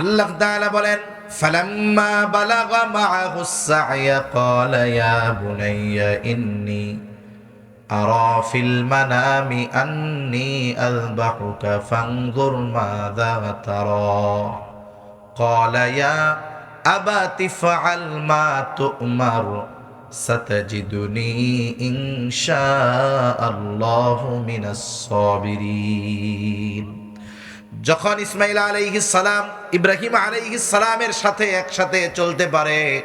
আল্লাহ তাআলা বলেন فلما بلغ معه السعي قال يا بني إني أرى في المنام أني أذبحك فانظر ماذا ترى قال يا أبت افعل ما تؤمر ستجدني إن شاء الله من الصابرين যখন ইসমাইল সালাম, ইব্রাহিম সালামের সাথে একসাথে চলতে পারে,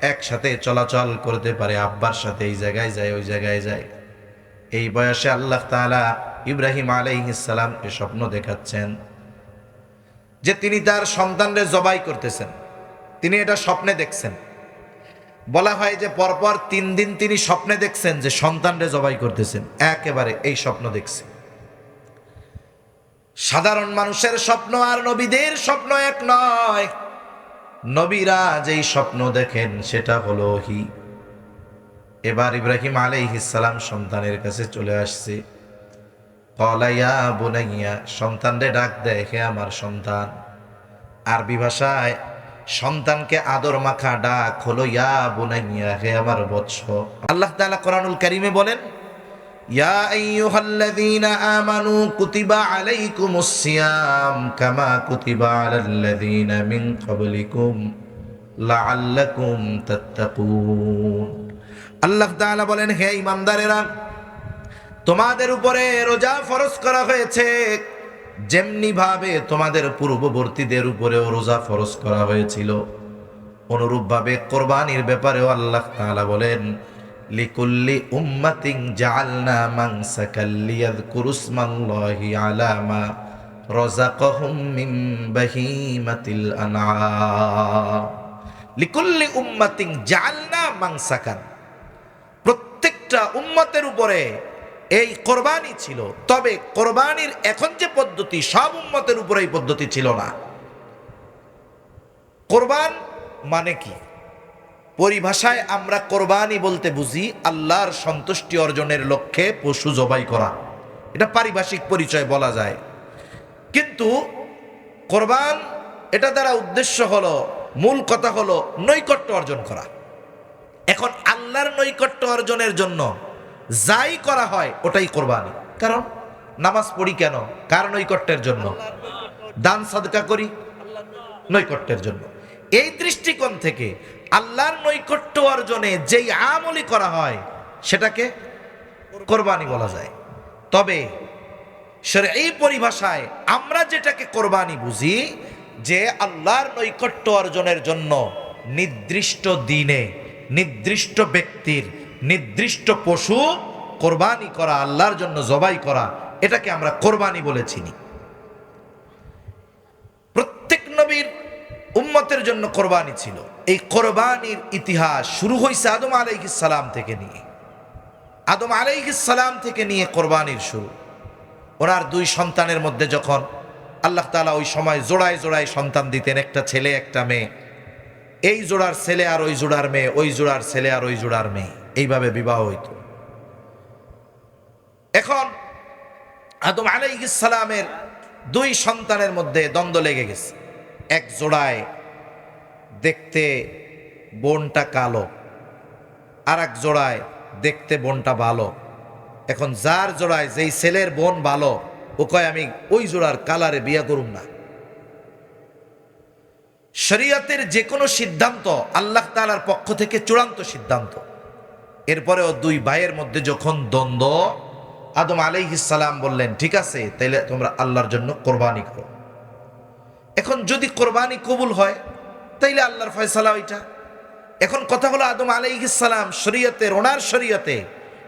একসাথে চলাচল করতে পারে, আব্বার সাথে এই জায়গায় যায়, ওই জায়গায় যায়। এই বয়সে আল্লাহ তাআলা ইব্রাহিম সালামকে স্বপ্ন দেখাচ্ছেন যে তিনি তার সন্তানরে জবাই করতেছেন। তিনি এটা স্বপ্নে দেখছেন। বলা হয় যে পরপর তিন দিন তিনি স্বপ্নে দেখছেন যে সন্তানরে জবাই করতেছেন। একেবারে এই স্বপ্ন দেখছেন সাধারণ মানুষের স্বপ্ন আর নবীদের স্বপ্ন এক নয়। নবীরা যেই স্বপ্ন দেখেন, সেটা হলো হি। এবার ইব্রাহিম আলাইহিসালাম সন্তানের কাছে চলে আসছে। কলাইয়া বুনাইয়া, সন্তানরে ডাক দেয় হে আমার সন্তান। আরবি ভাষায়, সন্তানকে আদর মাখা ডাক হলো ইয়া বোনাইয়া, হে আমার বৎস। আল্লাহ তাআলা কোরআনুল কারীমে বলেন ইয়া আইয়ুহাল্লাযীনা আমানু কুতিবা আলাইকুমুস সিয়াম কামা কুতিবা আলাল্লাযীনা মিন ক্বাবলিকুম লাআল্লাকুম তাত্তাকুন। আল্লাহ তাআলা বলেন, হে ইমানদারেরা তোমাদের উপরে রোজা ফরজ করা হয়েছে। যেমনি ভাবে তোমাদের পূর্ববর্তীদের উপরেও রোজা ফরজ করা হয়েছিল, অনুরূপভাবে কোরবানির ব্যাপারেও আল্লাহ তাআলা বলেন লিকুল্লি উম্মাতিন জাআলনা মানসাকাল লিয়াযকুরু ইসমাল্লাহি আলা মা রাযাকাহুম মিন বাহিমাতিল আনআম। লিকুল্লি উম্মাতিন জাআলনা মানসাকান। প্রত্যেকটা উম্মতের উপরে এই কোরবানি ছিল, তবে কোরবানির এখন যে পদ্ধতি, সব উম্মতের উপরে এই পদ্ধতি ছিল না। কোরবান মানে কি? পরিভাষায় আমরা কোরবানি বলতে বুঝি আল্লাহর সন্তুষ্টি অর্জনের লক্ষ্যে পশু জবাই করা। এটা পারিভাষিক পরিচয় বলা যায়। কিন্তু কোরবান, এটা দ্বারা উদ্দেশ্য হলো, মূল কথা হলো নৈকট্য অর্জন করা। এখন আল্লাহর নৈকট্য অর্জনের জন্য যাই করা হয়, ওটাই কোরবানি। কারণ নামাজ পড়ি কেন? কার নৈকট্যের জন্য? দান, সাদকা করি? নৈকট্যের জন্য। এই দৃষ্টিকোণ থেকে আল্লাহর নৈকট্য অর্জনে যেই আমলি করা হয়, সেটাকে কোরবানি বলা যায়। তবে সের এই পরিভাষায় আমরা যেটাকে কোরবানি বুঝি, যে আল্লাহর নৈকট্য অর্জনের জন্য নির্দিষ্ট দিনে নির্দিষ্ট ব্যক্তির নির্দিষ্ট পশু কোরবানি করা, আল্লাহর জন্য জবাই করা, এটাকে আমরা কোরবানি বলে চিনি প্রত্যেক নবীর উম্মতের জন্য কোরবানি ছিল। এই কোরবানির ইতিহাস শুরু হয়েছে আদম সালাম থেকে নিয়ে। আদম সালাম থেকে নিয়ে কোরবানির শুরু। ওনার দুই সন্তানের মধ্যে যখন আল্লাহ তাআলা ওই সময় জোড়ায় জোড়ায় সন্তান দিতেন, একটা ছেলে, একটা মেয়ে। এই জোড়ার ছেলে আর ওই জোড়ার মেয়ে, ওই জোড়ার ছেলে আর ওই জোড়ার মেয়ে। এইভাবে বিবাহ হইত। এখন আদম আলাইহিস সালামের দুই সন্তানের মধ্যে দ্বন্দ্ব লেগে গেছে। এক জোড়ায় দেখতে বোনটা কালো আর এক জোড়ায় দেখতে বোনটা ভালো। এখন যার জোড়ায় যেই ছেলের বোন ভালো, ও কয়, আমি ওই জোড়ার কালারে বিয়া করুম না। শরীয়তের যে কোনো সিদ্ধান্ত আল্লাহ তালার পক্ষ থেকে চূড়ান্ত সিদ্ধান্ত। এরপরেও দুই ভাইয়ের মধ্যে যখন দ্বন্দ্ব, আদম আলাইহিসালাম বললেন, ঠিক আছে, তাইলে তোমরা আল্লাহর জন্য কোরবানি করো। এখন যদি কোরবানি কবুল হয় তাইলে আল্লাহর ফয়সালা ওইটা। এখন কথা হলো আদম আলাইহিসালাম শরীয়তের ওনার শরীয়তে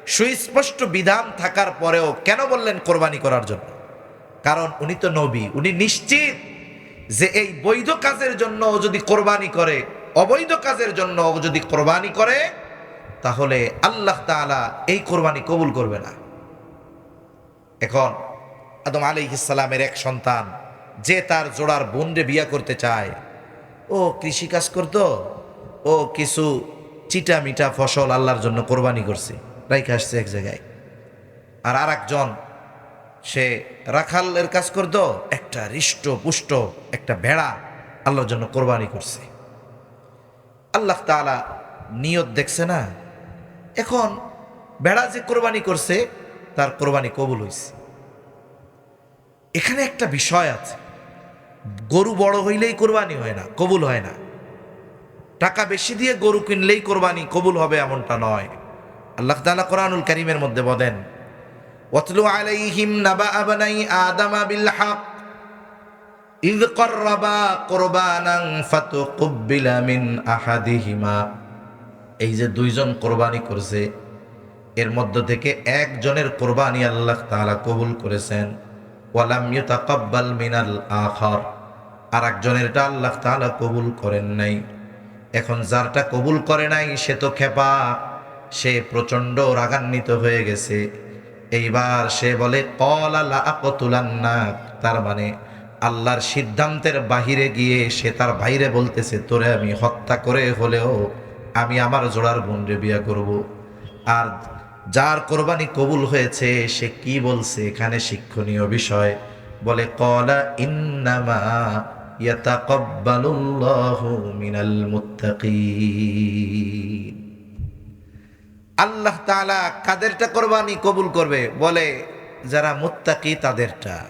সুস্পষ্ট বিধান থাকার পরেও কেন বললেন কোরবানি করার জন্য? কারণ উনি তো নবী, উনি নিশ্চিত যে এই বৈধ কাজের জন্য যদি কোরবানি করে, অবৈধ কাজের জন্য যদি কোরবানি করে, তাহলে আল্লাহ তাআলা এই কোরবানি কবুল করবে না। এখন আদম আলাইহিসালামের এক সন্তান, যে তার জোড়ার বোনরে বিয়া করতে চায় ও কৃষিকাজ করতো, ও কিছু চিটা মিটা ফসল আল্লাহর জন্য কোরবানি করছে, রাইখে আসছে এক জায়গায়। আর আর একজন সে রাখালের কাজ করতো, একটা হৃষ্ট পুষ্ট, একটা ভেড়া আল্লাহর জন্য কোরবানি করছে। আল্লাহ তাআলা নিয়ত দেখছে না, এখন বেড়া যে কোরবানি করছে, তার কোরবানি কবুল হয়েছে এখানে একটা বিষয় আছে। গরু বড় হইলেই কোরবানি হয় না কবুল হয় না টাকা বেশি দিয়ে গরু কিনলেই কোরবানি কবুল হবে এমনটা নয় আল্লাহ তাআলা কোরআনুল কারীমের মধ্যে বলেন ওয়াতলু আলাইহিম নাবা আবনাই আদামা বিল হক إذ قربا قربانا فتقبل من أحدهما এই যে দুইজন কোরবানি করছে এর মধ্য থেকে একজনের কোরবানি আল্লাহ তাআলা কবুল করেছেন ওয়ালাম ইউতাকাব্বাল মিনাল আখার আর একজনেরটা আল্লাহ তাআলা কবুল করেন নাই। এখন যারটা কবুল করে নাই, সে তো খেপা, সে প্রচণ্ড রাগান্বিত হয়ে গেছে। এইবার সে বলে, কল তার মানে আল্লাহর সিদ্ধান্তের বাহিরে গিয়ে সে তার বাইরে বলতেছে, তোরে আমি হত্যা করে হলেও আমি আমার জোড়ার বোনরে বিয়া করব। আর যার কোরবানি কবুল হয়েছে, সে কি বলছে, এখানে শিক্ষণীয় বিষয়। বলে, কলা ইন্নামা ইয়াতাকাব্বালুল্লাহু মিনাল মুত্তাকিন। আল্লাহ তাআলা কাদেরটা কোরবানি কবুল করবে? বলে, যারা মুত্তাকি তাদেরটা।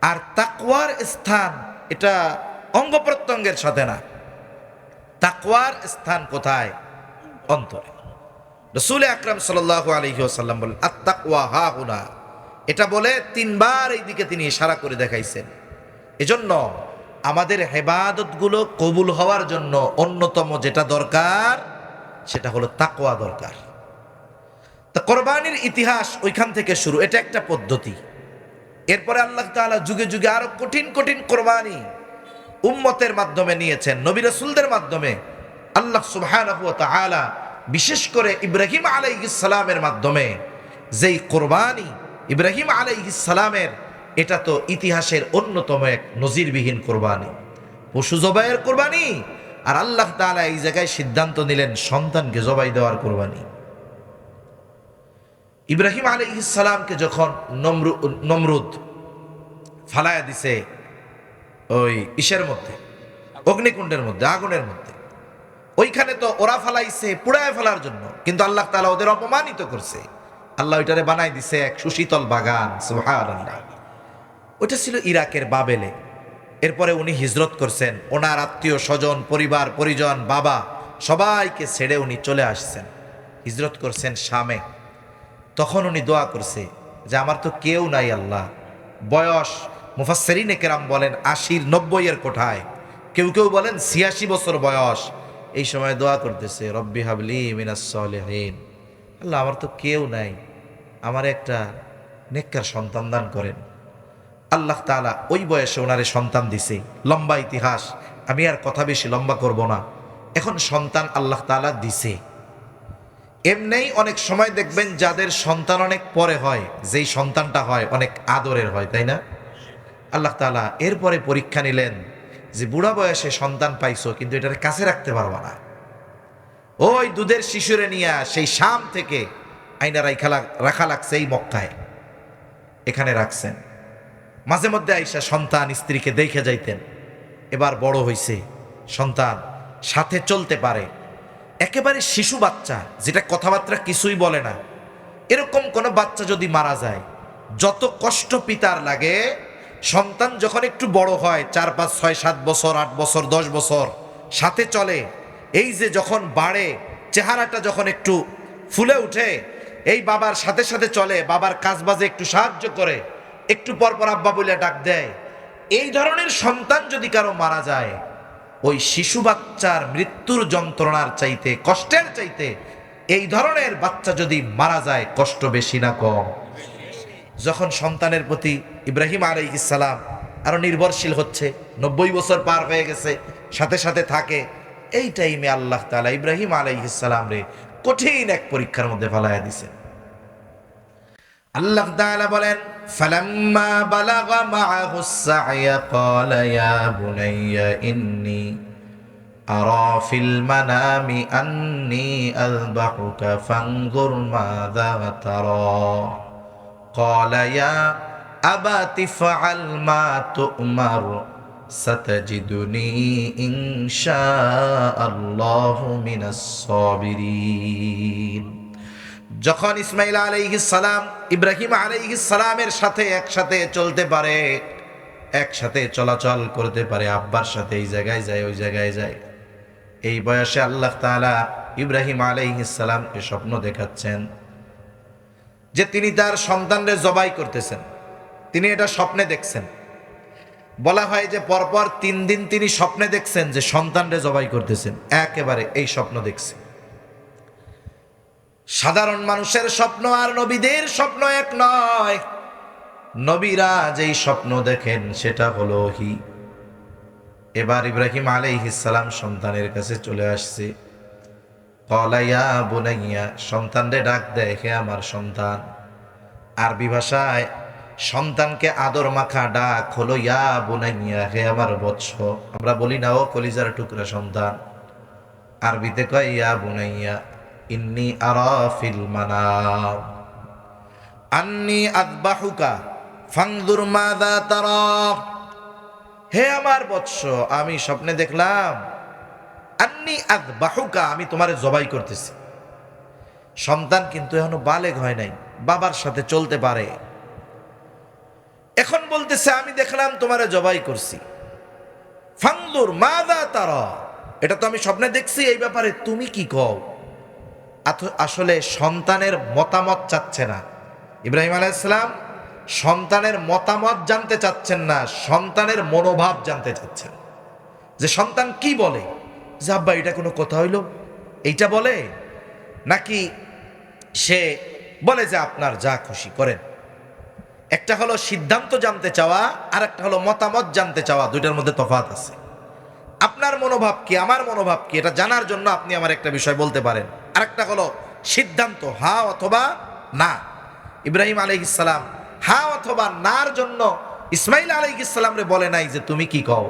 আর তাকওয়ার স্থান, এটা অঙ্গ প্রত্যঙ্গের সাথে না। তাকওয়ার স্থান কোথায়? অন্তরে। রসুল আকরাম সাল্লাহ আলহিহাসাল্লাম বলেন আত্মাকওয়া হা হুনা। এটা বলে তিনবার এই দিকে তিনি ইশারা করে দেখাইছেন। এজন্য আমাদের হেবাদতগুলো কবুল হওয়ার জন্য অন্যতম যেটা দরকার, সেটা হলো তাকোয়া দরকার। তা কোরবানির ইতিহাস ওইখান থেকে শুরু, এটা একটা পদ্ধতি। এরপরে আল্লাহ তাআলা যুগে যুগে আরও কঠিন কঠিন কোরবানি উম্মতের মাধ্যমে নিয়েছেন, নবী রাসূলদের মাধ্যমে। আল্লাহ ওয়া বিশেষ করে ইব্রাহিম আলাইহিস সালামের মাধ্যমে যেই কোরবানি ইব্রাহিম আলাইহিস সালামের এটা তো ইতিহাসের অন্যতম এক নজিরবিহীন কোরবানি। পশু জবাইয়ের কোরবানি আর আল্লাহ তাআলা এই জায়গায় সিদ্ধান্ত নিলেন সন্তানকে জবাই দেওয়ার কোরবানি। ইব্রাহিম আলী ইসালামকে যখন নমরু, নমরুদ ফালায়া দিছে ওই ইসের মধ্যে, অগ্নিকুণ্ডের মধ্যে, আগুনের মধ্যে, ওইখানে তো ওরা ফালাইছে, পুড়ায় ফেলার জন্য। কিন্তু আল্লাহ তালা ওদের অপমানিত করছে। আল্লাহ ওইটারে বানাই দিছে এক সুশীতল বাগান, সুবহানাল্লাহ। ওইটা ছিল ইরাকের বাবেলে। এরপরে উনি হিজরত করছেন। ওনার আত্মীয়, স্বজন, পরিবার, পরিজন, বাবা, সবাইকে ছেড়ে উনি চলে আসছেন। হিজরত করছেন শামে। তখন উনি দোয়া করছে যে, আমার তো কেউ নাই আল্লাহ। বয়স, মুফাসসেরিনে কেরাম বলেন, আশির নব্বইয়ের কোঠায়। কেউ কেউ বলেন, ছিয়াশি বছর বয়স। এই সময় দোয়া করতেছে, রব্বি হাবলি মিনাসলেহীন আল্লাহ, আমার তো কেউ নাই। আমার একটা নেককার সন্তান দান করেন। আল্লাহ তাআলা ওই বয়সে ওনারে সন্তান দিছে। লম্বা ইতিহাস, আমি আর কথা বেশি লম্বা করব না। এখন সন্তান আল্লাহ তাআলা দিছে। এমনিই অনেক সময় দেখবেন যাদের সন্তান অনেক পরে হয়, যেই সন্তানটা হয় অনেক আদরের হয়, তাই না? আল্লাহ তালা এরপরে পরীক্ষা নিলেন যে বুড়া বয়সে সন্তান পাইছো, কিন্তু এটার কাছে রাখতে পারবা না। ওই দুধের শিশুরে নিয়ে সেই শাম থেকে আইনা রাখা রাখা লাগছে এই মক্কায়। এখানে রাখছেন। মাঝে মধ্যে আইসা সন্তান স্ত্রীকে দেখে যাইতেন। এবার বড় হইছে। সন্তান সাথে চলতে পারে। একেবারে শিশু বাচ্চা, যেটা কথাবার্তা কিছুই বলে না। এরকম কোনো বাচ্চা যদি মারা যায়, যত কষ্ট পিতার লাগে, সন্তান যখন একটু বড় হয়, চার, পাঁচ, ছয়, সাত বছর, আট বছর, দশ বছর সাথে চলে, এই যে যখন বাড়ে, চেহারাটা যখন একটু ফুলে উঠে এই বাবার সাথে সাথে চলে, বাবার কাজ বাজে একটু সাহায্য করে একটু পর পর আব্বা বলে ডাক দেয়, এই ধরনের সন্তান যদি কারও মারা যায়, ওই শিশু বাচ্চার মৃত্যুর যন্ত্রণার চাইতে, কষ্টের চাইতে, এই ধরনের বাচ্চা যদি মারা যায়, কষ্ট বেশি না কম? যখন সন্তানের প্রতি ইব্রাহিম আলাই ইসালাম আরও নির্ভরশীল হচ্ছে, নব্বই বছর পার হয়ে গেছে, সাথে সাথে থাকে, এই টাইমে আল্লাহ তালা ইব্রাহিম আলাই ইসালাম রে কঠিন এক পরীক্ষার মধ্যে ফেলাইয়া দিছে আল্লাহ তাআলা বলেন, ফালাম্মা বালাগা মাআহু সা'য়া, ক্বালা ইয়া বুনাইয়া ইন্নী আরা ফিল মানামি আন্নী আযবাহুকা ফানজুর মাযা তারা। ক্বালা ইয়া আবাতি ফাআল মা তু'মার, সাতাজিদুনি ইনশাআল্লাহু মিনাস সাবিরিন। যখন ইসমাইল সালাম, ইব্রাহিম সালামের সাথে একসাথে চলতে পারে, একসাথে চলাচল করতে পারে, আব্বার সাথে এই জায়গায় যায়, ওই জায়গায় যায়। এই বয়সে আল্লাহ তাআলা ইব্রাহিম সালামকে স্বপ্ন দেখাচ্ছেন যে তিনি তার সন্তানদের জবাই করতেছেন। তিনি এটা স্বপ্নে দেখছেন। বলা হয় যে পরপর তিন দিন তিনি স্বপ্নে দেখছেন যে সন্তানরে জবাই করতেছেন। একেবারে এই স্বপ্ন দেখছেন সাধারণ মানুষের স্বপ্ন আর নবীদের স্বপ্ন এক নয়। নবীরা যেই স্বপ্ন দেখেন, সেটা হলো হি এবার ইব্রাহিম আলাইহিসালাম সন্তানের কাছে চলে আসছে। কলাইয়া বুনাইয়া, সন্তানরে ডাক দেয়, হে আমার সন্তান। আরবি ভাষায়, সন্তানকে আদর মাখা ডাক হলো ইয়া বোনাইয়া, হে আমার বৎস। আমরা বলি না, ও কলিজার টুকরা সন্তান। আরবিতে কয়, ইয়া বুনাইয়া। ইন্নি আরা ফিল মানাম আন্নি আদবাহুকা ফাংদুর মাদা তারা। হে আমার বৎস, আমি স্বপ্নে দেখলাম, আন্নি আদবাহুকা, আমি তোমারে জবাই করতেছি। সন্তান কিন্তু এখনও বালেগ হয় নাই, বাবার সাথে চলতে পারে। এখন বলতেছে, আমি দেখলাম তোমারে জবাই করছি। ফাংদুর মাদা তারা, এটা তো আমি স্বপ্নে দেখছি, এই ব্যাপারে তুমি কি কও? আসলে সন্তানের মতামত চাচ্ছে না। ইব্রাহিম আলাইসালাম সন্তানের মতামত জানতে চাচ্ছেন না, সন্তানের মনোভাব জানতে চাচ্ছেন। যে সন্তান কি বলে? যে আব্বা, এটা কোনো কথা হইল? এইটা বলে? নাকি সে বলে যে আপনার যা খুশি করেন। একটা হলো সিদ্ধান্ত জানতে চাওয়া আর একটা হলো মতামত জানতে চাওয়া, দুইটার মধ্যে তফাৎ আছে। আপনার মনোভাব কি, আমার মনোভাব কি, এটা জানার জন্য আপনি আমার একটা বিষয় বলতে পারেন। আরেকটা হলো সিদ্ধান্ত, হা অথবা না। ইব্রাহিম আলাইহিসসালাম হা অথবা নার জন্য ইসমাইল আলাইহিসসালাম রে বলে নাই যে তুমি কি কও?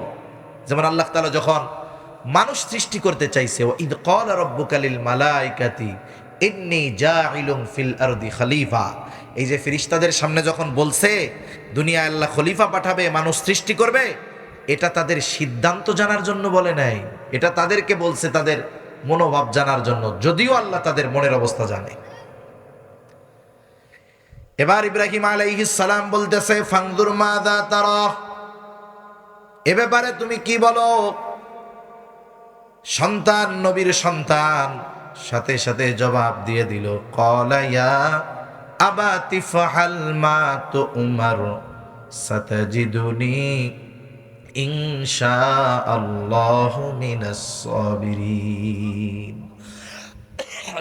যেমন আল্লাহ তালা যখন মানুষ সৃষ্টি করতে চাইছে ইদ কল রব্বুকালিল মালাইকাতি, ইন্নি জাইলুম ফিল আরদি খলিফা। এই যে ফিরিস্তাদের সামনে যখন বলছে দুনিয়া আল্লাহ খলিফা পাঠাবে, মানুষ সৃষ্টি করবে, এটা তাদের সিদ্ধান্ত জানার জন্য বলে নাই। এটা তাদেরকে বলছে, তাদের মনোভাব জানার জন্য যদিও আল্লাহ তাদের মনের অবস্থা জানে। এবার ইব্রাহিম সালাম বলতেছে ফাংদুর মাদা তারা? এ ব্যাপারে তুমি কি বলো? সন্তান, নবীর সন্তান, সাথে সাথে জবাব দিয়ে দিল কলাইয়া আবাতি ফাহাল মা তো উমার, সাতাজিদুনি ইনশা আল্লাহ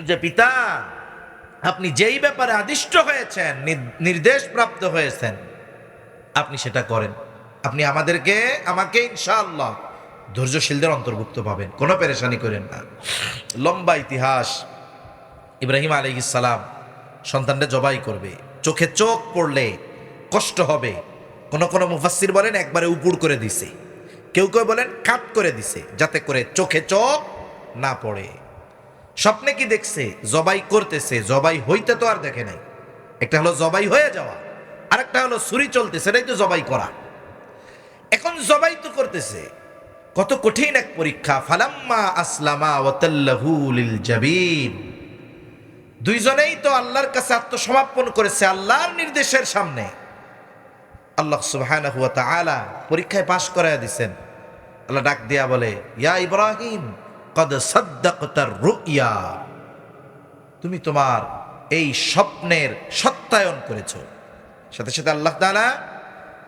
যে পিতা, আপনি যেই ব্যাপারে আদিষ্ট হয়েছেন নির্দেশ প্রাপ্ত হয়েছেন, আপনি সেটা করেন। আপনি আমাদেরকে, আমাকে ইনশাআল্লাহ ধৈর্যশীলদের অন্তর্ভুক্ত পাবেন। কোনো পেরেশানি করেন না। লম্বা ইতিহাস। ইব্রাহিম আলাইহিস সালাম সন্তানটা জবাই করবে। চোখে চোখ পড়লে কষ্ট হবে। কোন কোনো মুফাসসির বলেন, একবারে উপুড় করে দিছে। কেউ কেউ বলেন কাট করে দিছে, যাতে করে চোখে চোখ না পড়ে। স্বপ্নে কি দেখছে? জবাই করতেছে, জবাই হইতে তো আর দেখে নাই। একটা হলো জবাই হয়ে যাওয়া, আরেকটা হলো ছুরি চলতেছে, এটাই তো জবাই করা। এখন জবাই তো করতেছে। কত কঠিন এক পরীক্ষা। ফালাম্মা আসলামা ওয়াতাল্লাহু লিল জাবিন। দুইজনেই তো আল্লাহর কাছে আত্মসমর্পণ করেছে, আল্লাহর নির্দেশের সামনে। আল্লাহ সুবহানাহু ওয়া তাআলা পরীক্ষায় পাশ করায় দিছেন। আল্লাহ ডাক দিয়া বলে, ইয়া ইব্রাহিম, কদ রুইয়া। তুমি তোমার এই স্বপ্নের সত্যায়ন করেছ। সাথে সাথে আল্লাহ তাআলা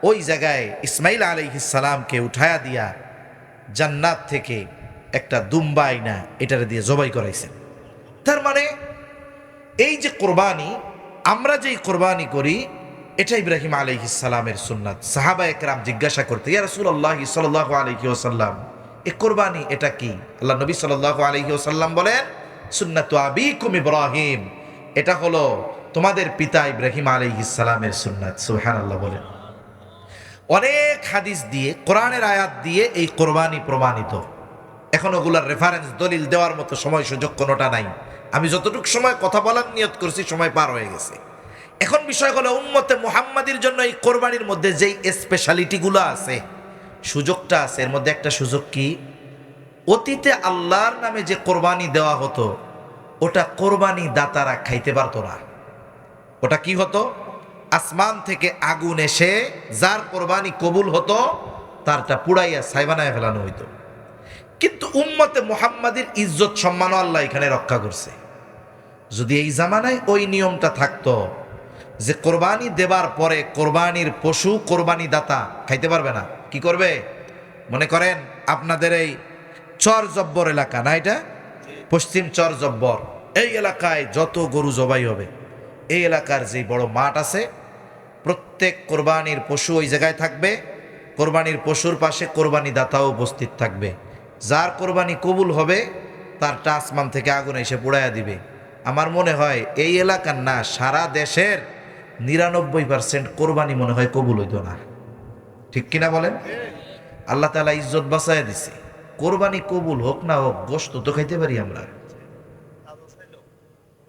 ওই জায়গায় ইসমাইল আলাইহিস সালামকে উঠায়া দিয়া জান্নাত থেকে একটা দুম্বা আইনা এটারে দিয়ে জবাই করাইছেন। তার মানে এই যে কোরবানি, আমরা যেই কোরবানি করি এটা ইব্রাহিম আলাইহিস সালামের সুন্নাত। সাহাবা একরাম জিজ্ঞাসা করতে, ইয়া রাসূলুল্লাহ সাল্লাল্লাহু আলাইহি ওয়াসাল্লাম, এ কোরবানি এটা কি? আল্লাহ নবী সাল্লাল্লাহু আলাইহি ওয়াসাল্লাম বলেন, সুন্নাতু আবিকুম ইব্রাহিম। এটা হলো তোমাদের পিতা ইব্রাহিম আলাইহিস সালামের সুন্নাত সুহান আল্লাহ বলেন। অনেক হাদিস দিয়ে, কোরআনের আয়াত দিয়ে এই কোরবানি প্রমাণিত। এখন ওগুলার রেফারেন্স দলিল দেওয়ার মতো সময় সুযোগ কোনোটা নাই। আমি যতটুকু সময় কথা বলার নিয়ত করছি, সময় পার হয়ে গেছে। এখন বিষয় হলো, উম্মতে মুহাম্মাদির জন্য এই কোরবানির মধ্যে যেই স্পেশালিটিগুলো আছে, সুযোগটা আছে, এর মধ্যে একটা সুযোগ কি? অতীতে আল্লাহর নামে যে কোরবানি দেওয়া হতো, ওটা কোরবানি দাতারা খাইতে পারতো না। ওটা কি হতো? আসমান থেকে আগুন এসে যার কোরবানি কবুল হতো, তারটা পুড়াইয়া সাইবানায় ফেলানো হইতো। কিন্তু উম্মতে মোহাম্মদের ইজ্জত সম্মানও আল্লাহ এখানে রক্ষা করছে। যদি এই জামানায় ওই নিয়মটা থাকতো যে কোরবানি দেবার পরে কোরবানির পশু কোরবানি দাতা খাইতে পারবে না, কি করবে? মনে করেন আপনাদের এই চর জব্বর এলাকা না এটা? পশ্চিম চর জব্বর। এই এলাকায় যত গরু জবাই হবে, এই এলাকার যে বড় মাঠ আছে, প্রত্যেক কোরবানির পশু ওই জায়গায় থাকবে, কোরবানির পশুর পাশে কোরবানি দাতাও উপস্থিত থাকবে। যার কোরবানি কবুল হবে তারটা আসমান থেকে আগুন এসে পোড়াইয়া দিবে। আমার মনে হয় এই এলাকার না, সারা দেশের নিরানব্বই পার্সেন্ট কোরবানি মনে হয় কবুল হইতো না। ঠিক কিনা বলেন? আল্লাহ তালা ইজ্জত বাঁচাইয়া দিছে। কোরবানি কবুল হোক না হোক গোস্ত তো খাইতে পারি আমরা।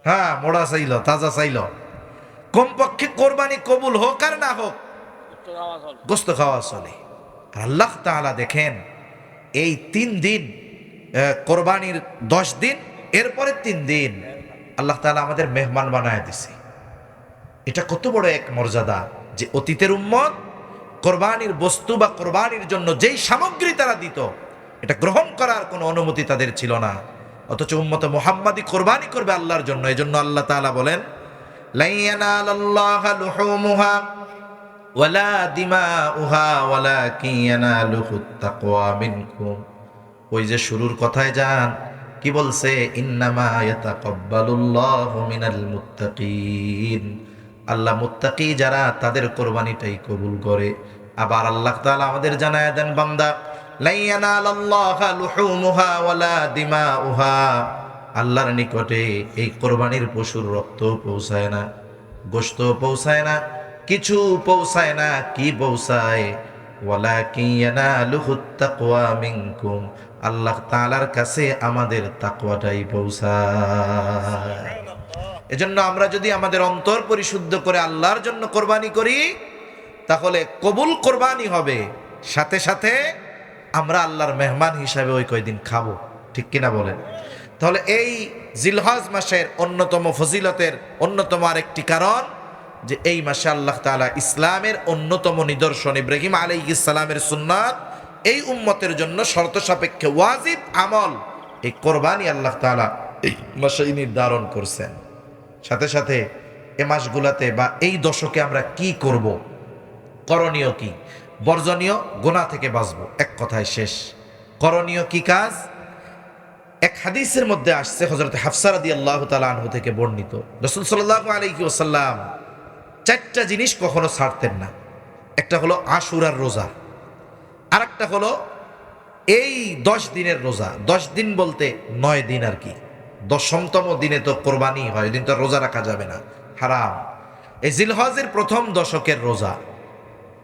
হ্যাঁ মোড়া চাইল, তাজা চাইল। কমপক্ষে কোরবানি কবুল হোক আর না হোক গোস্ত খাওয়া চলে। আল্লাহ তাআলা দেখেন, এই তিন দিন কোরবানির দশ দিন এরপরে তিন দিন আল্লাহ তাআলা আমাদের মেহমান বানায় দিছে। এটা কত বড় এক মর্যাদা যে অতীতের উম্মত কোরবানির বস্তু বা কোরবানির জন্য যেই সামগ্রী তারা দিত, এটা গ্রহণ করার কোনো অনুমতি তাদের ছিল না। অথচ উম্মত মোহাম্মদী কোরবানি করবে আল্লাহর জন্য এই জন্য আল্লাহ তাআলা বলেন "লান ইয়ানালাল্লাহা লুহুমুহা ওয়ালা দিমাউহা ওয়ালাকিন ইয়ানালুহুত তাকওয়া মিনকুম। ওই যে শুরুর কথায় যান, কি বলছে? ইন্নামা ইয়াতাকাব্বালুল্লাহু মিনাল মুত্তাকিন। আল্লাহ মুত্তাকি যারা তাদের কোরবানিটাই কবুল করে। আবার আল্লাহ তাআলা আমাদের জানায় দেন, বান্দা আল্লাহর নিকটে এই কোরবানির পশুর রক্ত পৌঁছায় না, গোশত পৌঁছায় না, কিছু পৌঁছায় না, কি পৌঁছায়? আল্লাহ তাআলার কাছে আমাদের তাকুয়াটাই পৌঁছায়। এজন্য আমরা যদি আমাদের অন্তর পরিশুদ্ধ করে আল্লাহর জন্য কোরবানি করি, তাহলে কবুল কোরবানি হবে। সাথে সাথে আমরা আল্লাহর মেহমান হিসাবে ওই কয়দিন খাব। ঠিক কিনা বলেন? তাহলে এই জিলহজ মাসের অন্যতম ফজিলতের অন্যতম আরেকটি কারণ যে এই মাসে আল্লাহ তাআলা ইসলামের অন্যতম নিদর্শন ইব্রাহিম আলী ইসলামের সুন্নাত, এই উম্মতের জন্য শর্ত সাপেক্ষে ওয়াজিব আমল এই কোরবানি আল্লাহ তাআলা এই মাসেই নির্ধারণ করছেন। সাথে সাথে এ মাসগুলাতে বা এই দশকে আমরা কি করব? করণীয় কি? বর্জনীয় গোনা থেকে বাঁচব। এক কথায় শেষ। করণীয় কি কাজ? এক হাদিসের মধ্যে আসছে হজরত হাফসারাদি আল্লাহ তালা আনহু থেকে বর্ণিত। রসুল সাল্লাহ আলাইকি ওসাল্লাম চারটা জিনিস কখনো ছাড়তেন না। একটা হলো আশুরার রোজা আর একটা হলো এই দশ দিনের রোজা। দশ দিন বলতে নয় দিন আর কি। দশমতম দিনে তো কোরবানি হয় দিন তো রোজা রাখা যাবে না। হারাম। এই জিলহজের প্রথম দশকের রোজা।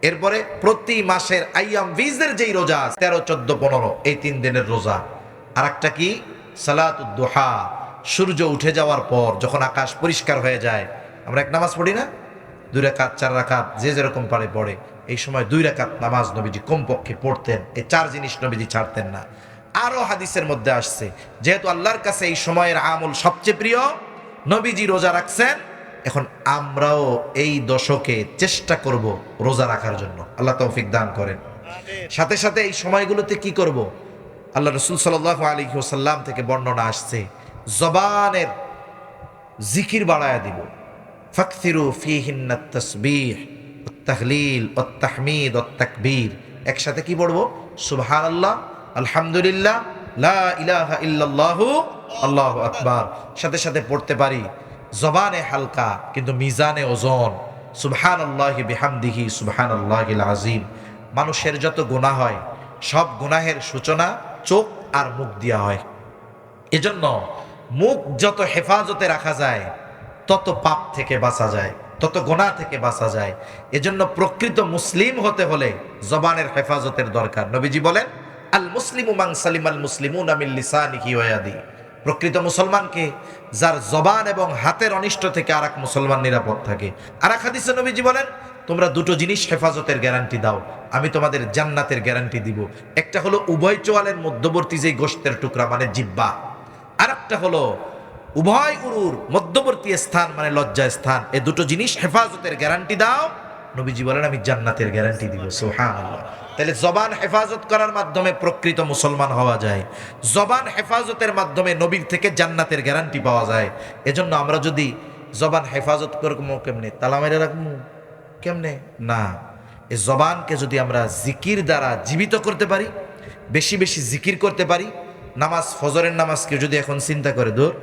এরপরে প্রতি মাসের আইয়াম ভিজের যেই রোজা তেরো, চোদ্দ, পনেরো, এই তিন দিনের রোজা। আর একটা কি সালাতুদ্দোহা সূর্য উঠে যাওয়ার পর যখন আকাশ পরিষ্কার হয়ে যায়, আমরা এক নামাজ পড়ি না? দুই রাকাত, চার রাকাত, যে যেরকম পারে পড়ে। এই সময় দুই রাকাত নামাজ নবীজি কমপক্ষে পড়তেন। এই চার জিনিস নবীজি ছাড়তেন না। আরও হাদিসের মধ্যে আসছে যেহেতু আল্লাহর কাছে এই সময়ের আমল সবচেয়ে প্রিয় নবীজি রোজা রাখছেন এখন আমরাও এই দশকে চেষ্টা করব রোজা রাখার জন্য। আল্লাহ তৌফিক দান করেন। সাথে সাথে এই সময়গুলোতে কি করব? আল্লাহ রসুল সাল্লাহ আলী ওসাল্লাম থেকে বর্ণনা আসছে জবানের জিকির বাড়ায়া দিব। ফাকথিরু ফিহিন্না তসবিহ তাহলিল ও তাহমিদ ও তাকবীর। একসাথে কি পড়ব? সুবহান আল্লাহ আলহামদুলিল্লাহ, লা ইলাহা ইল্লাল্লাহু, আল্লাহু আকবার। সাথে সাথে পড়তে পারি, জবানে হালকা, কিন্তু মিজানে ওজন। সুবহান আল্লাহ বিহামদিহি সুবহান আল্লাহিল আজিম মানুষের যত গুনাহ হয়, সব গুনাহের সূচনা চোখ আর মুখ দিয়া হয়। এজন্য মুখ যত হেফাজতে রাখা যায়, তত পাপ থেকে বাঁচা যায়, তত গোনা থেকে বাঁচা যায়। এজন্য প্রকৃত মুসলিম হতে হলে জবানের হেফাজতের দরকার। নবীজি বলেন আল মুসলিম মাং সালিম আল মুসলিমুন আমিল লিসানিহি ওয়াদি প্রকৃত মুসলমানকে যার জবান এবং হাতের অনিষ্ট থেকে আর এক মুসলমান নিরাপদ থাকে। আর এক হাদিসে নবীজি বলেন, তোমরা দুটো জিনিস হেফাজতের গ্যারান্টি দাও, আমি তোমাদের জান্নাতের গ্যারান্টি দিব। একটা হলো উভয় চোয়ালের মধ্যবর্তী যে গোষ্ঠের টুকরা মানে জিব্বা। আর একটা হলো উভয় উরুর মধ্যবর্তী স্থান মানে লজ্জা স্থান। এ দুটো জিনিস হেফাজতের গ্যারান্টি দাও। নবীজি বলেন, আমি জান্নাতের গ্যারান্টি দিব। সোহান তাহলে জবান হেফাজত করার মাধ্যমে প্রকৃত মুসলমান হওয়া যায়। জবান হেফাজতের মাধ্যমে নবীর থেকে জান্নাতের গ্যারান্টি পাওয়া যায়। এজন্য আমরা যদি জবান হেফাজত করব কেমনে? তালা মেরে রাখব? কেমনে? না। এ জবানকে যদি আমরা জিকির দ্বারা জীবিত করতে পারি, বেশি বেশি জিকির করতে পারি, নামাজ, ফজরের নামাজকে যদি এখন চিন্তা করে দূর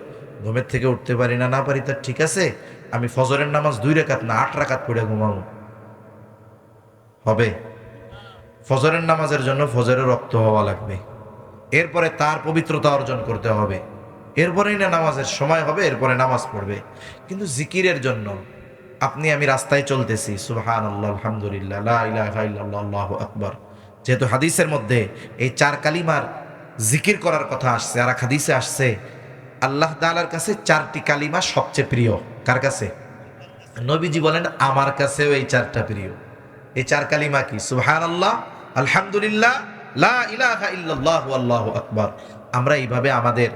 ঘুমের থেকে উঠতে পারি না না পারি তার ঠিক আছে, আমি ফজরের নামাজ দুই রেখাত না, আট রাখাত পড়ে ঘুমাবো। হবে। ফজরের নামাজের জন্য ফজরের রক্ত হওয়া লাগবে। এরপরে তার পবিত্রতা অর্জন করতে হবে। এরপরেই না নামাজের সময় হবে, এরপরে নামাজ পড়বে। কিন্তু জিকিরের জন্য, আপনি, আমি রাস্তায় চলতেছি সুবহান আল্লাহ আলহামদুলিল্লাহ ইল্লাল্লাহ যেহেতু হাদিসের মধ্যে এই চার কালিমার জিকির করার কথা আসছে, আর এক হাদিসে আসছে, আল্লাহ তাআলার কাছে চারটি কালিমা সবচেয়ে প্রিয়। কার কাছে? নবীজি বলেন, আমার কাছেও এই চারটা প্রিয়। এই চার কালিমা কি? সুবহান আল্লাহ আলহামদুলিল্লাহ, লা ইলাহা ইল্লাল্লাহ আল্লাহু আকবার। আমরা এইভাবে আমাদের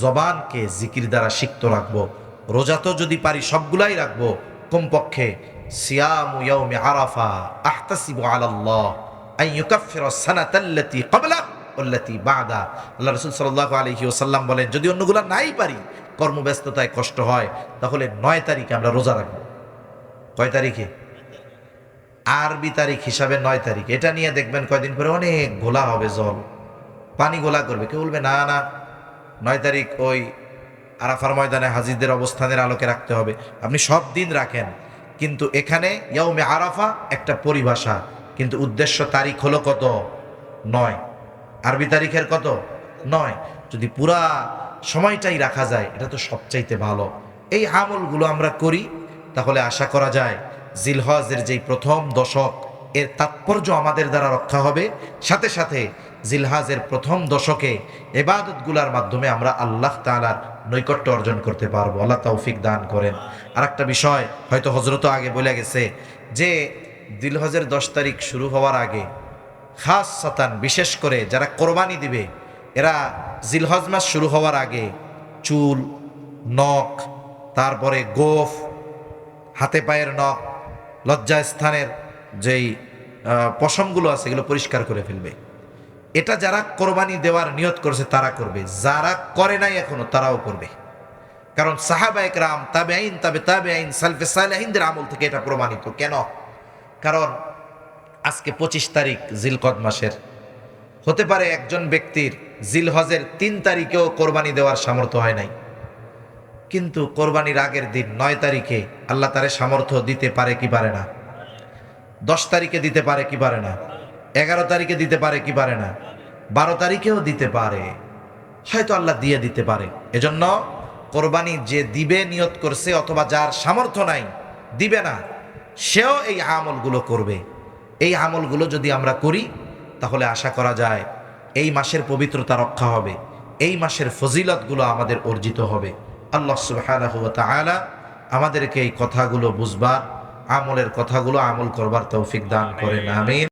জবানকে জিকির দ্বারা সিক্ত রাখব। রোজা তো যদি পারি সবগুলাই রাখব। কমপক্ষে সিয়ামু ওয়াল্লাতী বাদা বলেন, যদি অন্যগুলা নাই পারি, কর্মব্যস্ততায় কষ্ট হয়, তাহলে নয় তারিখে আমরা রোজা রাখব। কয় তারিখে? আরবি তারিখ হিসাবে নয় তারিখ। এটা নিয়ে দেখবেন কয়দিন পরে অনেক ঘোলা হবে জল। পানি গোলা করবে। কেউ বলবে, না না, নয় তারিখ ওই আরাফার ময়দানে হাজিদের অবস্থানের আলোকে রাখতে হবে। আপনি সব দিন রাখেন। কিন্তু এখানে ইয়াউমে আরাফা একটা পরিভাষা। কিন্তু উদ্দেশ্য তারিখ হলো কত? নয়। আরবি তারিখের কত? নয়। যদি পুরা সময়টাই রাখা যায়, এটা তো সবচাইতে ভালো। এই আমলগুলো আমরা করি, তাহলে আশা করা যায় জিলহজের যেই প্রথম দশক, এর তাৎপর্য আমাদের দ্বারা রক্ষা হবে। সাথে সাথে জিলহাজের প্রথম দশকে এবাদতগুলার মাধ্যমে আমরা আল্লাহ তালার নৈকট্য অর্জন করতে পারব। আল্লাহ তৌফিক দান করেন। আর একটা বিষয় হয়তো হজরত আগে বলে গেছে যে দিলহজের দশ তারিখ শুরু হওয়ার আগে খাস সাতান বিশেষ করে যারা কোরবানি দিবে, এরা জিলহজ মাস শুরু হওয়ার আগে চুল, নখ, তারপরে গোফ, হাতে পায়ের নখ লজ্জা স্থানের যেই পশমগুলো আছে, এগুলো পরিষ্কার করে ফেলবে। এটা যারা কোরবানি দেওয়ার নিয়ত করেছে, তারা করবে। যারা করে নাই এখনও, তারাও করবে। কারণ সাহাবা একরাম তাবে আইন তাবে তাবে আইন সালফে সালেহিনদের আমল থেকে এটা প্রমাণিত। কেন? কারণ আজকে পঁচিশ তারিখ জিলকদ মাসের। হতে পারে একজন ব্যক্তির জিলহজের তিন তারিখেও কোরবানি দেওয়ার সামর্থ্য হয় নাই। কিন্তু কোরবানির আগের দিন নয় তারিখে আল্লাহ তারে সামর্থ্য দিতে পারে কি পারে না। দশ তারিখে দিতে পারে কি পারে না। এগারো তারিখে দিতে পারে কি পারে না। বারো তারিখেও দিতে পারে। হয়তো আল্লাহ দিয়ে দিতে পারে। এজন্য কোরবানি যে দিবে, নিয়ত করছে অথবা যার সামর্থ্য নাই, দিবে না। সেও এই আমলগুলো করবে। এই আমলগুলো যদি আমরা করি, তাহলে আশা করা যায় এই মাসের পবিত্রতা রক্ষা হবে। এই মাসের ফজিলতগুলো আমাদের অর্জিত হবে। আল্লাহ তাআলা আমাদেরকে এই কথাগুলো বুঝবার আমলের কথাগুলো আমল করবার তৌফিক দান করেন আমিন।